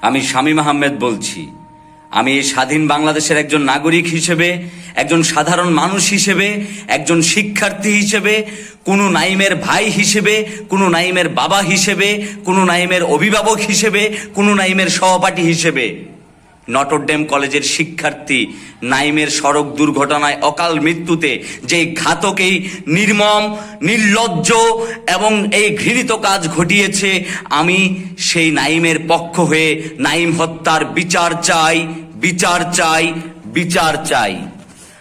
আমি শামীম আহমেদ বলছি। আমি এই স্বাধীন বাংলাদেশের একজন নাগরিক হিসেবে, একজন সাধারণ মানুষ হিসেবে, একজন শিক্ষার্থী হিসেবে, কোনো নাইমের ভাই হিসেবে, কোনো নাইমের বাবা হিসেবে, কোনো নাইমের অভিভাবক হিসেবে, কোনো নাইমের সহপাঠী হিসেবে। নটরডেম কলেজের শিক্ষার্থী নাইমের সড়ক দুর্ঘটনায় অকাল মৃত্যুতে যে ঘাতক, এই নির্মম, নির্লজ্জ এবং এই ঘৃণিত কাজ ঘটিয়েছে, আমি সেই নাইমের পক্ষ হয়ে নাইম হত্যার বিচার চাই বিচার চাই বিচার চাই।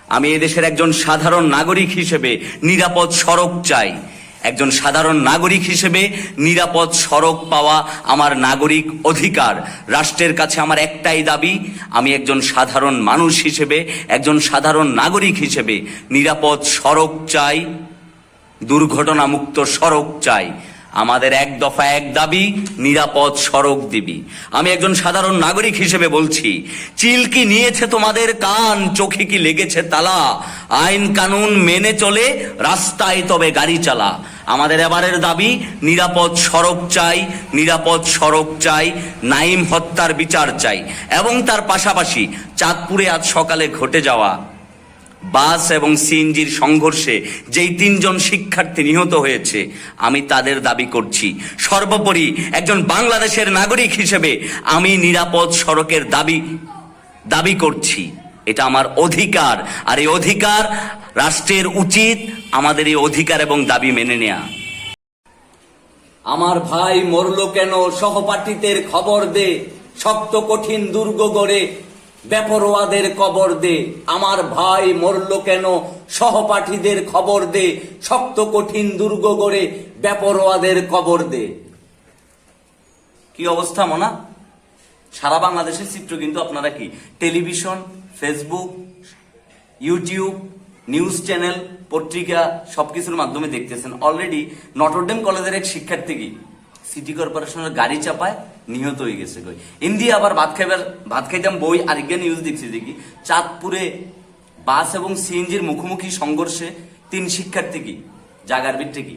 আমি এদেশের একজন সাধারণ নাগরিক হিসেবে নিরাপদ সড়ক চাই। একজন সাধারণ নাগরিক হিসেবে নিরাপদ সড়ক পাওয়া আমার নাগরিক অধিকার। রাষ্ট্রের কাছে আমার একটাই দাবি, আমি একজন সাধারণ মানুষ হিসেবে, একজন সাধারণ নাগরিক হিসেবে নিরাপদ সড়ক চাই, দুর্ঘটনামুক্ত সড়ক চাই। আমাদের এক দফা এক দাবি, নিরাপদ সড়ক দিবি। আমি একজন সাধারণ নাগরিক হিসেবে বলছি, চিল কি নিয়েছে তোমাদের কান, চোখে কি লেগেছে তালা? আইন কানুন মেনে চলে, রাস্তায় তবে গাড়ি চালা। আমাদের এবারের দাবি, নিরাপদ সড়ক চাই, নিরাপদ সড়ক চাই, নাইম হত্যার বিচার চাই। এবং তার পাশাপাশি চাঁদপুরে আজ সকালে ঘটে যাওয়া বাস এবং সিএনজির সংঘর্ষে যেই তিনজন শিক্ষার্থী নিহত হয়েছে, আমি তাদের দাবি করছি। সর্বোপরি একজন বাংলাদেশের নাগরিক হিসেবে আমি নিরাপদ সড়কের দাবি দাবি করছি। এটা আমার অধিকার, আর এই অধিকার রাষ্ট্রের উচিত আমাদের এই অধিকার এবং দাবি মেনে নেয়া। আমার ভাই মরলো কেন? সহপাঠীদের খবর দে। শক্ত, কঠিন, দুর্গ গড়ে বেপরোয়াদের কবর দে। আমার ভাই মরল কেন? সহপাঠীদের খবর দে। শক্ত কঠিন দুর্গ গড়ে বেপরোয়াদের কবর দে। কি অবস্থা, মনা? সারা বাংলাদেশের চিত্র কিন্তু আপনারা কি? Television, Facebook, YouTube, news channel, পত্রিকা, সবকিছুর মাধ্যমে দেখতেছেন। অলরেডি নটরডেম কলেজের এক শিক্ষার্থী কি? সিটি কর্পোরেশনের গাড়ি চাপায় নিহত হয়ে গেছে কই। ইন্ডিয়া আবার ভাত খাইবার ভাত খাইতাম বই আরেকটা নিউজ দেখছি দেখি। চাঁদপুরে বাস এবং সিএনজির মুখোমুখি সংঘর্ষে তিন শিক্ষার্থী কি? জাগার ভিত্তি কি?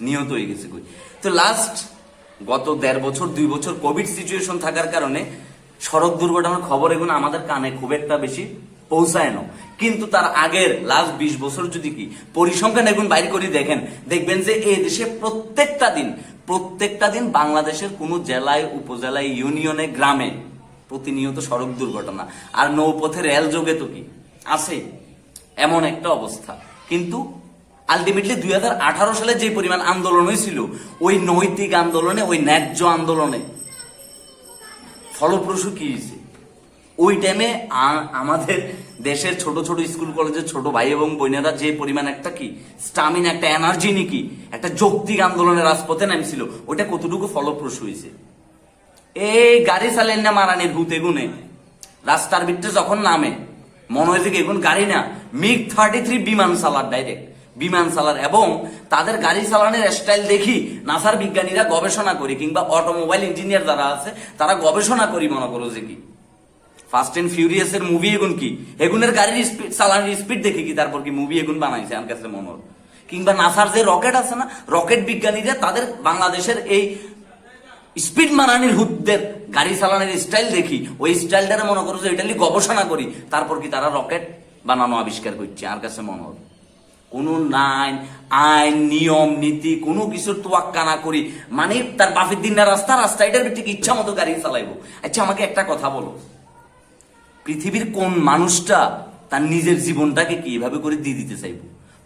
নিহত হয়ে গেছে কই। তো লাস্ট গত দেড় বছর, দুই বছর কোভিড সিচুয়েশন থাকার কারণে সড়ক দুর্ঘটনার খবর এগুলো আমাদের কানে খুব একটা বেশি পৌঁছায় না। কিন্তু তার আগের লাস্ট বিশ বছর যদি কি পরিসংখ্যান এখন বাইর করে দেখেন, দেখবেন যে এই দেশে প্রত্যেকটা দিন প্রত্যেকটা দিন বাংলাদেশের কোন জেলায়, উপজেলায়, ইউনিয়নে, গ্রামে প্রতিনিয়ত সড়ক দুর্ঘটনা। আর নৌপথে রেল যোগে তো কি? আছে। এমন একটা অবস্থা। কিন্তু আলটিমেটলি দুই হাজার আঠারো সালে যে পরিমাণ আন্দোলন হয়েছিল, ওই নৈতিক আন্দোলনে, ওই ন্যায্য আন্দোলনে ফলপ্রসূ কি হয়েছে? ওই টাইমে আমাদের দেশের ছোট ছোট স্কুল, কলেজের ছোট ভাই এবং বোনেরা যে পরিমাণ একটা কি স্টামিন একটা এনার্জি নাকি একটা যৌক্তিক আন্দোলনের রাজপথে নামছিল, ওইটা কতটুকু ফলপ্রসূ হয়েছে? এই গাড়ি চালেন না মারানির ভূতে গুনে রাস্তার ভিতরে যখন নামে, মনে হয়েছে কি এখন গাড়ি না, মিগ থার্টি থ্রি বিমান চালার ডাইরেক্ট বিমান চালার এবং তাদের গাড়ি চালানোর স্টাইল দেখি নাসার বিজ্ঞানীরা গবেষণা করি, কিংবা অটোমোবাইল ইঞ্জিনিয়ার যারা আছে, তারা গবেষণা করি মনে করো যে কি ফাস্ট এন্ড ফিউরিয়াস এর মুভি এগুন কি? এগুনের গাড়ির স্পিড চালানোর স্পিড দেখে কি তারপর কি মুভি এগুন বানাইছে? আমার কাছে মনে হল কিংবা নাসার যে রকেট আছে না রকেট বিজ্ঞানীরা তাদের বাংলাদেশের এই স্পিড মানানির হুদদের গাড়ি চালানোর স্টাইল দেখি। ওই স্টাইলটারে মনে করো যে এটা গবেষণা করি। তারপর কি তারা রকেট বানানো আবিষ্কার করছে? আর কাছে মনে হল কোনো নাইন আইন, নিয়ম, নীতি, কোনো কিছুর তোয়াক্কা না করি। মানে তার বাফের দিন না রাস্তা রাস্তা এটার ঠিক ইচ্ছা মতো গাড়ি চালাইবো। আচ্ছা আমাকে একটা কথা বলো। পৃথিবীর কোন মানুষটা তার নিজের জীবনটাকে কি এভাবে করে দিয়ে দিতে চাইব?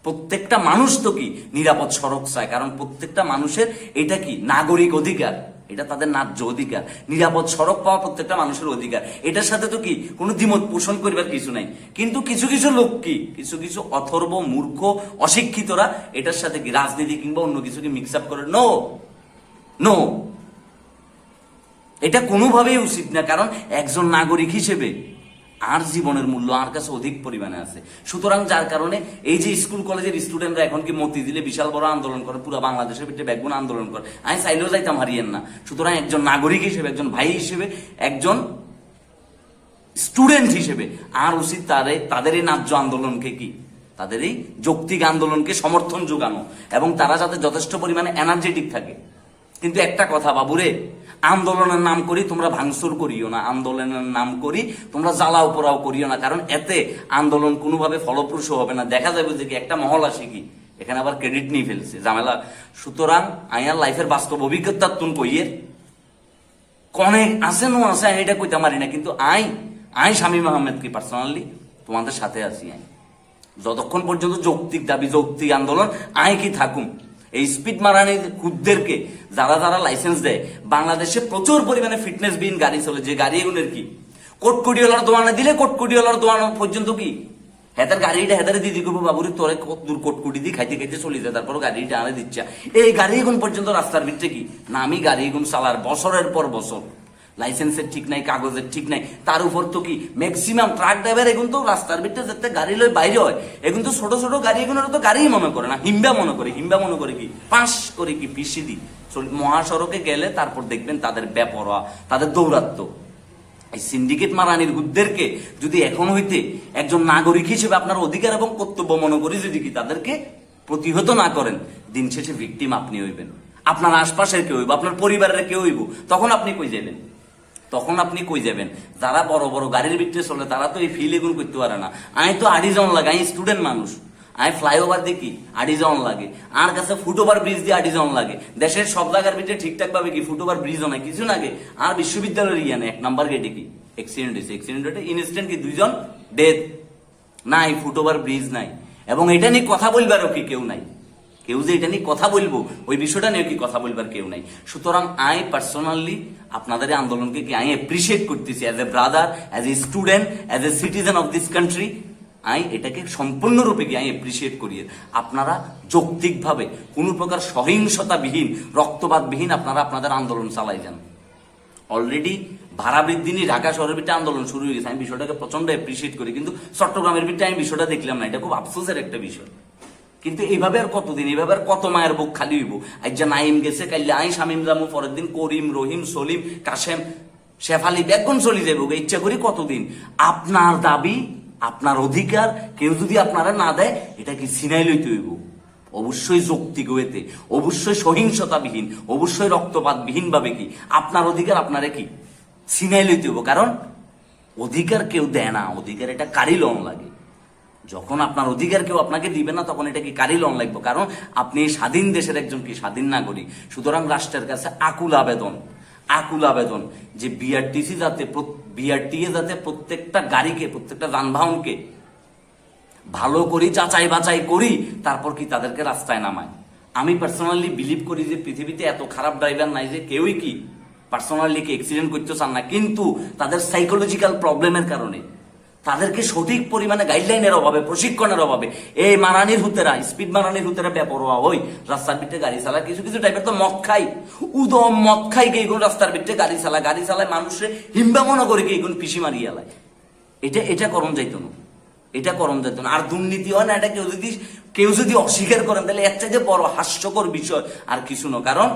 প্রত্যেকটা মানুষ তো কি নিরাপদ সড়ক চায়? কারণ প্রত্যেকটা মানুষের এটা কি? নাগরিক অধিকার। এটা তাদের ন্যায্য অধিকার। নিরাপদ সড়ক পাওয়া প্রত্যেকটা মানুষের অধিকার। এটার সাথে তো কি কোনো দ্বিমত পোষণ করিবার কিছু নাই। কিন্তু কিছু কিছু লোক কি? কিছু কিছু অথর্ব, মূর্খ, অশিক্ষিতরা এটার সাথে কি রাজনীতি কিংবা অন্য কিছুকে মিক্স আপ করে? নো নো এটা কোনোভাবেই উচিত না। কারণ একজন নাগরিক হিসেবে আর জীবনের মূল্য আর কাছে অধিক পরিমাণে আছে। সুতরাং যার কারণে এই যে স্কুল কলেজের স্টুডেন্টরা এখন কি মতি দিলে বিশাল বড় আন্দোলন করে, পুরো বাংলাদেশের ভিতরে ব্যাকগুণ আন্দোলন করে? আমি চাইলেও যাইতাম, হারিয়েন না। সুতরাং একজন নাগরিক হিসেবে, একজন ভাই হিসেবে, একজন স্টুডেন্ট হিসেবে, আর উচিত তারে, তাদের এই ন্যায্য আন্দোলনকে কি? তাদের এই যৌক্তিক আন্দোলনকে সমর্থন যোগানো। এবং তারা যাতে যথেষ্ট পরিমাণে এনার্জেটিক থাকে। কিন্তু একটা কথা বাবুরে, আন্দোলনের নাম করি তোমরা ভাঙচুর করিও না, আন্দোলনের নাম করি তোমরা জ্বালাও পোড়াও করিও না, কারণ এতে আন্দোলন কোনোভাবে ফলপ্রসূ হবে না। দেখা যাবে যে একটা মহল আসে কি, এখানে আবার ক্রেডিট নিয়ে ফেলছে। ঝামেলা। সুতরাং আইয়ার লাইফের বাস্তব অভিজ্ঞতা তুন কইয়ের। কনে আছে নো আছে আমি এটা কইতে পারি না, কিন্তু আই আই শামীম আহমেদকে পার্সোনালি তোমাদের সাথে আছি আই যতক্ষণ পর্যন্ত যৌক্তিক দাবি, যৌক্তিক আন্দোলন আই কি থাকুম? এই স্পিড মারানির খুদদেরকে যারা যারা লাইসেন্স দেয়, বাংলাদেশে প্রচুর পরিমাণে ফিটনেস বিহীন গাড়ি চলে। যে গাড়ি এগুলোর কি? কোটকুটিওয়ালার দোয়ানা দিলে কোটকুটিওয়ালার দোয়ানো পর্যন্ত কি? হেতার গাড়িটা হেতারে দিদি করব বাবুরি তোরে কত দূর কোটকুটি দিয়ে খাইতে খাইতে চলে যায় তারপর গাড়িটা আনে দিচ্ছে। এই গাড়ি এখন পর্যন্ত রাস্তার ভিতরে কি? নামি গাড়ি এখন চালার বছরের পর বছর। লাইসেন্সের ঠিক নাই, কাগজের ঠিক নাই। তার উপর তো কি? ম্যাক্সিমাম ট্রাক ড্রাইভার এখন তো রাস্তার ভিতরে যাতে গাড়ি লই বাইরে হয়। এখন তো ছোট ছোট গাড়ি এগুলো তো গাড়িই মনে করে না। হিম্বা মনে করে, হিম্বা মনে করে কি? পাঁচ করে কি পিসি দি? মহাসড়কে গেলে তারপর দেখবেন তাদের বেপরোয়া, তাদের দৌরাত্ম। এই সিন্ডিকেট মারানির গুদ্দেরকে যদি এখন হইতে একজন নাগরিক হিসেবে আপনার অধিকার এবং কর্তব্য মনে করি, যদি কি তাদেরকে প্রতিহত না করেন, দিন শেষে ভিকটিম আপনি হইবেন। আপনার আশপাশের কেউ হইব, আপনার পরিবারের কেউ হইব, তখন আপনি কই যাবেন তখন আপনি কই যাবেন? যারা বড় বড় গাড়ির ভিতরে চলে, তারা তো এই ফিল এগুলো করতে পারে না। আমি তো আড়ি জন লাগে, আমি স্টুডেন্ট মানুষ। আমি ফ্লাইওভার দেখি, আড়ি জন লাগে। আর কাছে ফুটওভার ব্রিজ দিয়ে আড়ি জন লাগে। দেশের সব জায়গার ভিতরে ঠিকঠাক ভাবে কি ফুটওভার ব্রিজও নাই? কিছু নাগে আর বিশ্ববিদ্যালয়ের ইয়ে নেই, এক নাম্বার গেটে কি? অ্যাক্সিডেন্ট হয়েছে। অ্যাক্সিডেন্ট হতে ইনস্ট্যান্ট কি দুইজন? ডেথ নাই, ফুটওভার ব্রিজ নাই। এবং এটা নিয়ে কথা বলবারও কি কেউ নাই? কেউ যে এটা নিয়ে কথা বলব, ওই বিষয়টা নিয়ে কি কথা বলবার কেউ নাই। সুতরাং আই পার্সোনালি আপনাদের আন্দোলনকে কি আই অ্যাপ্রিসিয়েট করতেছি as a brother as a student as a citizen of this country I এটাকে সম্পূর্ণরূপে কি আই অ্যাপ্রিসিয়েট করি আপনারা যৌক্তিকভাবে কোনো প্রকার সহিংসতাবিহীন, রক্তপাতবিহীন আপনারা আপনাদের আন্দোলন চালাই যান। অলরেডি ভাড়া বৃদ্ধি নিয়ে ঢাকা শহরের ভিতরে আন্দোলন শুরু হয়ে গেছে। আমি বিষয়টাকে প্রচণ্ড অ্যাপ্রিসিয়েট করি, কিন্তু চট্টগ্রামের ভিতরে আমি বিষয়টা দেখলাম না। এটা খুব আফসোসের একটা বিষয়। কিন্তু এইভাবে আর কতদিন? এইভাবে আর কত মায়ের বুক খালি হইব? আজ যা নাইম গেছে, কাইলে আই শামিম জামু, পরের দিন করিম, রহিম, সলিম, কাশেম শেফালি বেগুন চলি যাব ইচ্ছা করি কতদিন? আপনার দাবি, আপনার অধিকার, কেউ যদি আপনারা না দেয়, এটা কি সিনাই লইতে হইব? অবশ্যই যৌক্তিক ওয়েতে অবশ্যই সহিংসতাবিহীন, অবশ্যই রক্তপাতবিহীন ভাবে কি? আপনার অধিকার আপনারে কি? ছিনাই লইতে হইব, কারণ অধিকার কেউ দেয় না, অধিকার এটা কারি লং লাগে। যখন আপনার অধিকার কেউ আপনাকে দিবে না, তখন এটা কি কারি লন লাগবে? কারণ আপনি স্বাধীন দেশের একজন কি? স্বাধীন নাগরিক। সুতরাং রাষ্ট্রের কাছে আকুল আবেদন আকুল আবেদন যে বিআরটিসি যাতে বিআরটিএ যাতে প্রত্যেকটা গাড়িকে, প্রত্যেকটা যানবাহনকে ভালো করি, যাচাই বাছাই করি, তারপর কি তাদেরকে রাস্তায় নামায়? আমি পার্সোনালি বিলিভ করি যে পৃথিবীতে এত খারাপ ড্রাইভার নাই যে কেউই কি পার্সোনালি কি অ্যাক্সিডেন্ট করতে চান না। কিন্তু তাদের সাইকোলজিক্যাল প্রবলেমের কারণে তাদেরকে সঠিক পরিমাণে গাইডলাইনের অভাবে, প্রশিক্ষণের অভাবে, এই মারানির হুতেরা স্পিড মারানির হুতেরা বেপরোয়া ওই, রাস্তার ভিতরে গাড়ি চালায়, কিছু কিছু টাইপের তো মদ খাই উদম মদ খাই কে রাস্তার ভিতরে গাড়ি চালায় গাড়ি চালায় মানুষে হিম্বা মনে করে কি পিসি মারিয়ে আলায় এটা এটা করণ যাইতো না। এটা করণ যেত না। আর দুর্নীতি হয় না, এটা কেউ যদি কেউ যদি অস্বীকার করেন, তাহলে এর চাইতে বড় হাস্যকর বিষয় আর কিছু না। কারণ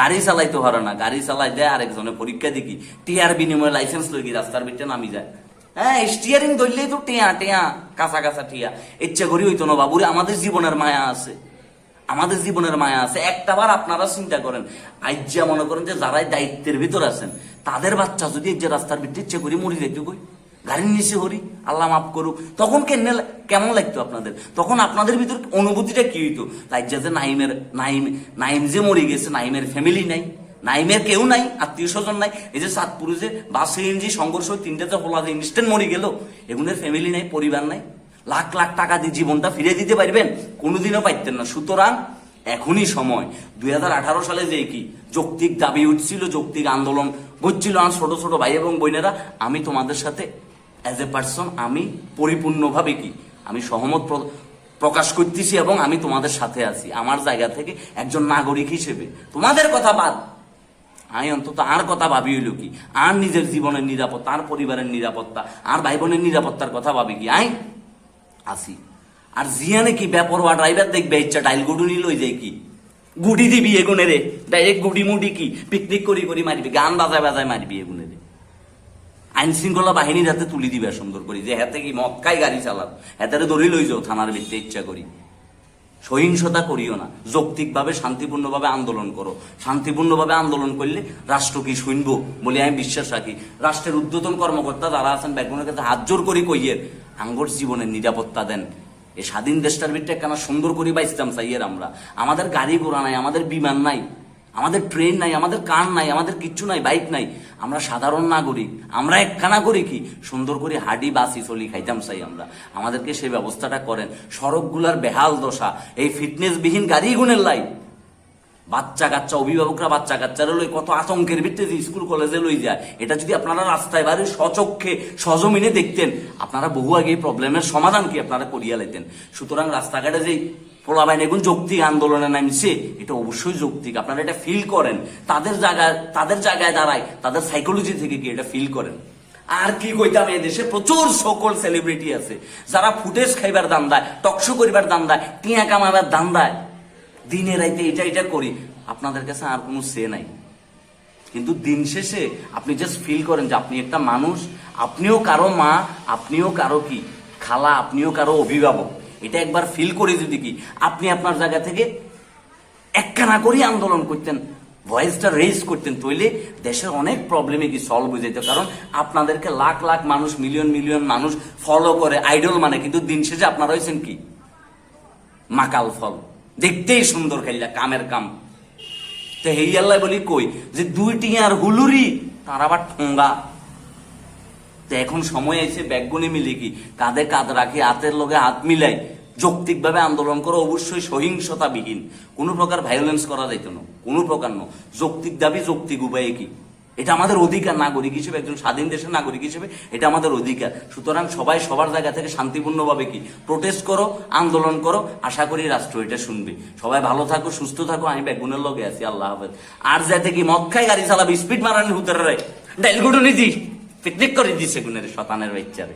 গাড়ি চালাইতে পারে না। গাড়ি চালাই দেয় আরেকজনে, পরীক্ষা দেখি, টিয়ার বিনিময়ে লাইসেন্স লই গিয়ে রাস্তার ভিতরে নামি যায়। হ্যাঁ স্টিয়ারিং ধরলেই তো টেয়া টেয়া, কাঁচা কাঁচা টিয়া। ইচ্ছা করি হইতো না, বাবুরে, আমাদের জীবনের মায়া আছে। আমাদের জীবনের মায়া আছে। একটা বার আপনারা চিন্তা করেন, আজ্জা মনে করেন যে যারাই দায়িত্বের ভিতর আছেন, তাদের বাচ্চা যদি যে রাস্তার ভিতরে ইচ্ছে করি মরি যেতে কই, গাড়ির নিচে হরি আল্লাহ মাফ করুক, তখন কেন কেমন লাগতো আপনাদের? তখন আপনাদের ভিতর অনুভূতিটা কি হইতো? তাই যে নাইমের নাইম নাইম যে মরে গেছে, নাইমের ফ্যামিলি নাই। নাইমের কেউ নাই, আত্মীয় স্বজন নাই। এই যে সাতপুরে যে বাসে সংঘর্ষ তিনটাতে হলা যে ইনস্ট্যান্ট মরে গেল। এগুলোর ফ্যামিলি নাই, পরিবার নাই। লাখ লাখ টাকা দিয়ে জীবনটা ফিরে দিতে পারবেন, কোনোদিনও পাইতেন না। সুতরাং এখনই সময়। দুই হাজার আঠারো সালে যে কি যৌক্তিক দাবি উঠছিল, যৌক্তিক আন্দোলন হচ্ছিল আমার ছোট ছোট ভাই এবং বোনেরা, আমি তোমাদের সাথে অ্যাজ এ পার্সন আমি পরিপূর্ণভাবে কি, আমি সহমত প্রকাশ করতেছি এবং আমি তোমাদের সাথে আছি। আমার জায়গা থেকে একজন নাগরিক হিসেবে। তোমাদের কথা বাদ। আমি অন্তত আর কথা ভাবি হইল কি? আর নিজের জীবনের নিরাপত্তা, আর পরিবারের নিরাপত্তা, আর ভাই বোনের নিরাপত্তার কথা ভাবি কি? আই, আসি। আর জিয়ানে কি বেপরোয়া ড্রাইভার দেখবে? ইচ্ছা ডাইল গুডু নিল ওই যায় কি? গুডি দিবি এগুনে রে? ডাইরেক্ট গুডি মুডি কি? পিকনিক করি করি মারবি, গান বাজায় বাজায় মারবি এগুনে রে। আইন শৃঙ্খলা বাহিনীর হাতে তুলি দিবে সুন্দর করি। যে হাতে কি মক্কাই গাড়ি চালাব হাতে ধরি লই যাও থানার ভিতরে ইচ্ছা করি। সহিংসতা করিও না। যৌক্তিকভাবে, শান্তিপূর্ণভাবে আন্দোলন করো। শান্তিপূর্ণভাবে আন্দোলন করলে রাষ্ট্র কি শুনব বলে আমি বিশ্বাস রাখি। রাষ্ট্রের উদ্বোধন কর্মকর্তা যারা আছেন ব্যাগুনের কাছে হাত জোর করি কইয়ের, আঙ্গর জীবনের নিরাপত্তা দেন। এই স্বাধীন দেশটার ভিতরে কেন সুন্দর করি বা ইসলাম চাইয়ের আমরা। আমাদের গাড়ি ঘোড়া নাই, আমাদের বিমান নাই। আমাদের ট্রেন নাই, আমাদের কার নাই, আমাদের কিচ্ছু নাই বাইক নাই। আমরা সাধারণ নাগরিক, আমরা একখানা করি কি সুন্দর করে হাডি বাসি চলি খাইতাম চাই আমরা। আমাদেরকে সেই ব্যবস্থাটা করেন। সড়কগুলার বেহাল দশা, এই ফিটনেসবিহীন গাড়ি গুণের লাই বাচ্চা কাচ্চা অভিভাবকরা বাচ্চা কাচ্চারা লই কত আতঙ্কের ভিত্তিতে স্কুল, কলেজে লই যায়। এটা যদি আপনারা রাস্তায় বাইরে সচক্ষে, সজমিনে দেখতেন, আপনারা বহু আগে এই প্রবলেমের সমাধান কি আপনারা করিয়া লাইতেন। সুতরাং রাস্তাঘাটে যে পোলাবাইন এখন যৌক্তিক আন্দোলনে নামছে, এটা অবশ্যই যৌক্তিক। আপনারা এটা ফিল করেন। তাদের জায়গায় তাদের জায়গায় দাঁড়ায়, তাদের সাইকোলজি থেকে কি এটা ফিল করেন? আর কি কইতাম দেশে প্রচুর সকল সেলিব্রিটি আছে। যারা ফুটেজ খাইবার দান্দায় টকশো করিবার দান্দায় টিয়া কামাবার দান্দায় দিনে রাইতে এটা এটা করি। আপনাদের কাছে আর কোনো সে নাই। কিন্তু দিন শেষে আপনি জাস্ট ফিল করেন যে আপনি একটা মানুষ, আপনিও কারও মা, আপনিও কারও কি? খালা, আপনিও কারও অভিভাবক। এটা একবার ফিল করে যদি কি, আপনি আপনার জায়গা থেকে একখানা করে আন্দোলন করতেন ভয়েসটা রেজ করতেন তৈলে দেশের অনেক প্রবলেমে কি সলভ হয়ে যেত। কারণ আপনাদেরকে লাখ লাখ মানুষ মিলিয়ন মিলিয়ন মানুষ ফলো করে আইডল মানে। কিন্তু দিন শেষে আপনারা হয়েছেন কি? মাকাল ফল। দেখতেই সুন্দর খেললা, কামের কাম। তো হেই আল্লাহ বলি কই, যে দুই টিয়ার হুলুরি, তার আবার ঠোঙ্গা তো এখন সময় এসে ব্যাগগুনি মিলে কি, কাঁধে কাঁধ রাখি, হাতের লগে হাত মিলাই, যৌক্তিকভাবে আন্দোলন করো অবশ্যই সহিংসতাবিহীন। কোনো প্রকার ভায়োলেন্স করা যাইত না, কোনো প্রকার ন। যৌক্তিক দাবি, যৌক্তিক উপায়ে কি? এটা আমাদের অধিকার, নাগরিক হিসেবে, একজন স্বাধীন দেশের নাগরিক হিসেবে এটা আমাদের অধিকার। সুতরাং সবাই সবার জায়গা থেকে শান্তিপূর্ণভাবে কি? প্রোটেস্ট করো, আন্দোলন করো, আশা করি রাষ্ট্র এটা শুনবে। সবাই ভালো থাকো, সুস্থ থাকো, আমি বেগুনের লগে আছি, আল্লাহ হাফেজ। আর যাতে কি খাই গাড়ি চালাবে স্পিড মারানি হুতারে ডাইল ডাইলগুটুনি দি পিকনিক করে দিছে গুনের শতানের বাচ্চারে।